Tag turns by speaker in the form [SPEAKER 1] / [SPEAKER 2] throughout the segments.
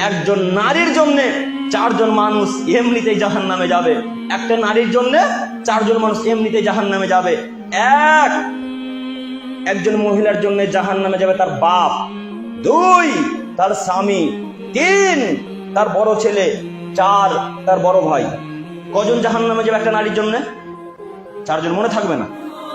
[SPEAKER 1] একজন নারীর জন্য চারজন মানুষ এমনিতেই জাহান নামে যাবে। একটা নারীর জন্য চারজন মানুষ এমনিতেই জাহান নামে যাবে। এক, একজন মহিলার জন্য জাহান নামে যাবে তার বাপ। দুই, তার স্বামী। তিন, তার বড় ছেলে। চার, তার বড় ভাই। কজন জাহান নামে যাবে একটা নারীর জন্য? চারজন, মনে থাকবে না?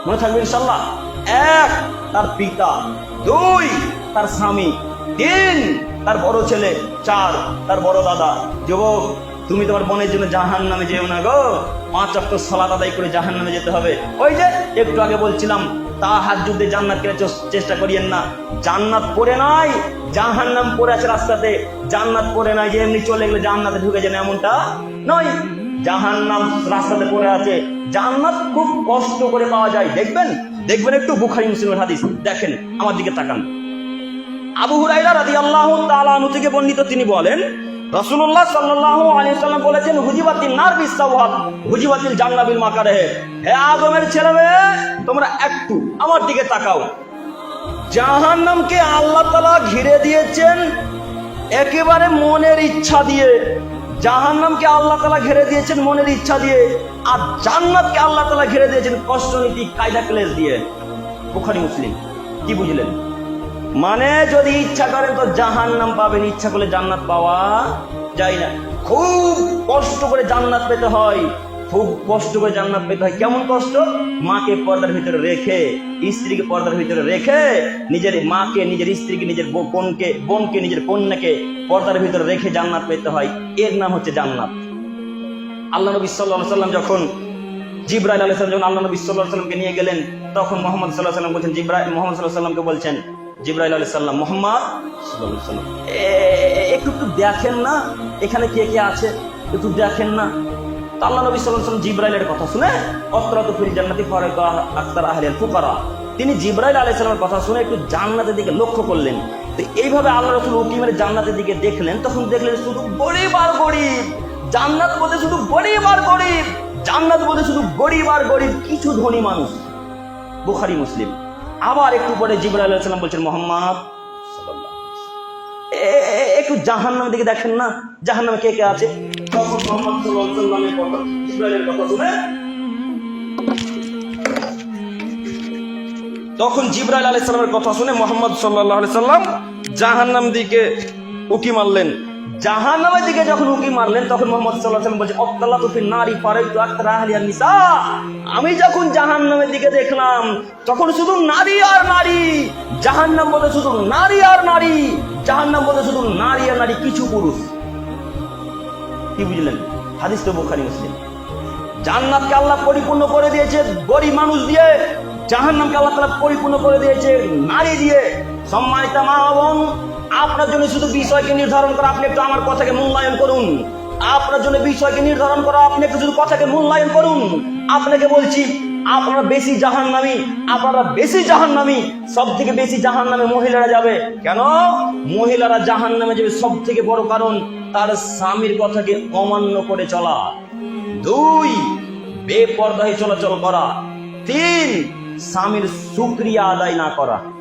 [SPEAKER 1] মনে থাকবে ইনশাল্লাহ এক, তার পিতা। দুই, তার স্বামী। তিন, তার বড় ছেলে, চার, তার বড় দাদা। যুবক, তুমি তোমার বোনের জন্য জাহান নামে যেও না গো। পাঁচ অক্ট সালাদ আদায় করে জাহান নামে যেতে হবে। ওই যে, একটু আগে বলছিলাম তা হাত যুদ্ধে জান্নাত কেনার চেষ্টা করিয়েন না। জান্নাত পড়ে নাই জাহান নাম পড়ে আছে রাস্তাতে। জান্নাত পড়ে নাই যে এমনি চলে গেলে জান্নাতে ঢুকে যান এমনটা নয়। জাহান নাম রাস্তাতে পড়ে আছে। জান্নাত খুব কষ্ট করে পাওয়া যায়। দেখবেন? দেখবেন একটু বুখারি মুসলিমের হাদিস। দেখেন, আমার দিকে তাকান। আবু হুরাইরা রাদিয়াল্লাহু তাআলা আনহু থেকে বর্ণিত তিনি বলেন, রাসূলুল্লাহ সাল্লাল্লাহু আলাইহি সাল্লাম বলেছেন, হুজিবাতিন নার বিসাওয়াত হুজিবাতিল জান্নাবিল মাকারে, হে আদমের ছেলে তোমরা একটু আমার দিকে তাকাও। জাহান্নামকে আল্লাহ তাআলা ঘিরে দিয়েছেন, একেবারে মনের ইচ্ছা দিয়ে। জাহান্নামকে আল্লাহ তাআলা ঘিরে দিয়েছেন মনের ইচ্ছা দিয়ে, আর জান্নাতকে আল্লাহ তাআলা ঘিরে দিয়েছেন কষ্টনীতি কায়দা, ক্লেশ দিয়ে। বুখারী, মুসলিম, কি বুঝলেন? মানে যদি ইচ্ছা করেন তো জাহান নাম পাবেন, ইচ্ছা করলে জান্নাত পাওয়া যায় না। খুব কষ্ট করে জান্নাত পেতে হয়, খুব কষ্ট করে জান্নাত পেতে হয়। কেমন কষ্ট? মাকে পর্দার ভিতরে রেখে, স্ত্রীকে পর্দার ভিতরে রেখে, নিজের মাকে, নিজের স্ত্রীকে, নিজের বোনকে বোনকে, নিজের কন্যাকে পর্দার ভিতরে রেখে জান্নাত পেতে হয়। এর নাম হচ্ছে জান্নাত। আল্লাহ নবী সাল্লাহ সাল্লাম যখন জিব্রাইল আলাইহিস সালাম, যখন আল্লাহ নবী আলাইহি সাল্লামকে নিয়ে গেলেন, তখন মোহাম্মদ আলাইহি সাল্লাম বলছেন, জিব্রাইল, মোহাম্মদ আলাইহি সাল্লামকে বলছেন জিব্রাইল মোহাম্মদ সাল্লাম। এ- একটু একটু দেখেন না, এখানে কে কে আছে, একটু দেখেন না। আল্লাহ নবী সাল্লাম জিব্রাইলের কথা শুনে অত্রাত ফিল জান্নাতি ফারাকা আক্তার আহলিল ফুকারা। তিনি জিব্রাইল আলাইহিস সালামের কথা শুনে একটু জান্নাতের দিকে লক্ষ্য করলেন। তো এইভাবে আল্লাহ রসুল উকিমের জান্নাতের দিকে দেখলেন, তখন দেখলেন শুধু গরিব আর গরিব। জান্নাত বলতে শুধু গরিব আর গরিব। জান্নাত বলতে শুধু গরিব আর গরিব, কিছু ধনী মানুষ। বুখারি, মুসলিম। আবার একটু পরে জিবরাইল আলাইহিস সালাম বলছেন, মোহাম্মদ একটু জাহান্নামের দিকে দেখেন না। জাহান্নামে কে কে আছে? তখন কথা শুনে। তখন জিব্রাইল আলাইহিস সালামের কথা শুনে মোহাম্মদ আলাইহি সাল্লাম জাহান্নাম দিকে উকি মারলেন। জাহান্নামের দিকে যখন উকি মারলেন, তখন মোহাম্মদ সাল্লাম বলছে অক্তালাতু ফিন নারি ফারাইতু আকতার নিসা আমি যখন জাহান্নামের দিকে দেখলাম, তখন শুধু নারী আর নারী। জাহান্নাম বলে শুধু নারী আর নারী। জাহান্নাম বলে শুধু নারী আর নারী, কিছু পুরুষ। কি বুঝলেন? হাদিস তো বুখারী, মুসলিম। জান্নাতকে আল্লাহ পরিপূর্ণ করে দিয়েছে গরিব মানুষ দিয়ে, জাহান্নামকে আল্লাহ তাআলা পরিপূর্ণ করে দিয়েছে নারী দিয়ে। সম্মানিত মা বোন, আপনার জন্য শুধু বিষয়কে নির্ধারণ করা, আপনি একটু আমার কথাকে মূল্যায়ন করুন। আপনার জন্য বিষয়কে নির্ধারণ করা, আপনি একটু শুধু কথাকে মূল্যায়ন করুন। আপনাকে বলছি, আপনারা বেশি জাহান্নামী, আপনারা বেশি জাহান্নামী সব থেকে বেশি জাহান্নামে মহিলারা যাবে। কেন? মহিলারা জাহান্নামে যাবে সব থেকে বড় কারণ, তার স্বামীর কথাকে অমান্য করে চলা। দুই বেপর্দায় চলাচল করা। তিন, স্বামীর সুক্রিয়া আদায় না করা।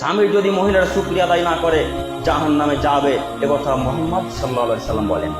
[SPEAKER 1] স্বামীর যদি মহিলারা সুক্রিয়া আদায় না করে জাহান নামে যাবে, এ কথা মোহাম্মদ সাল্লাহ সাল্লাম বলেন।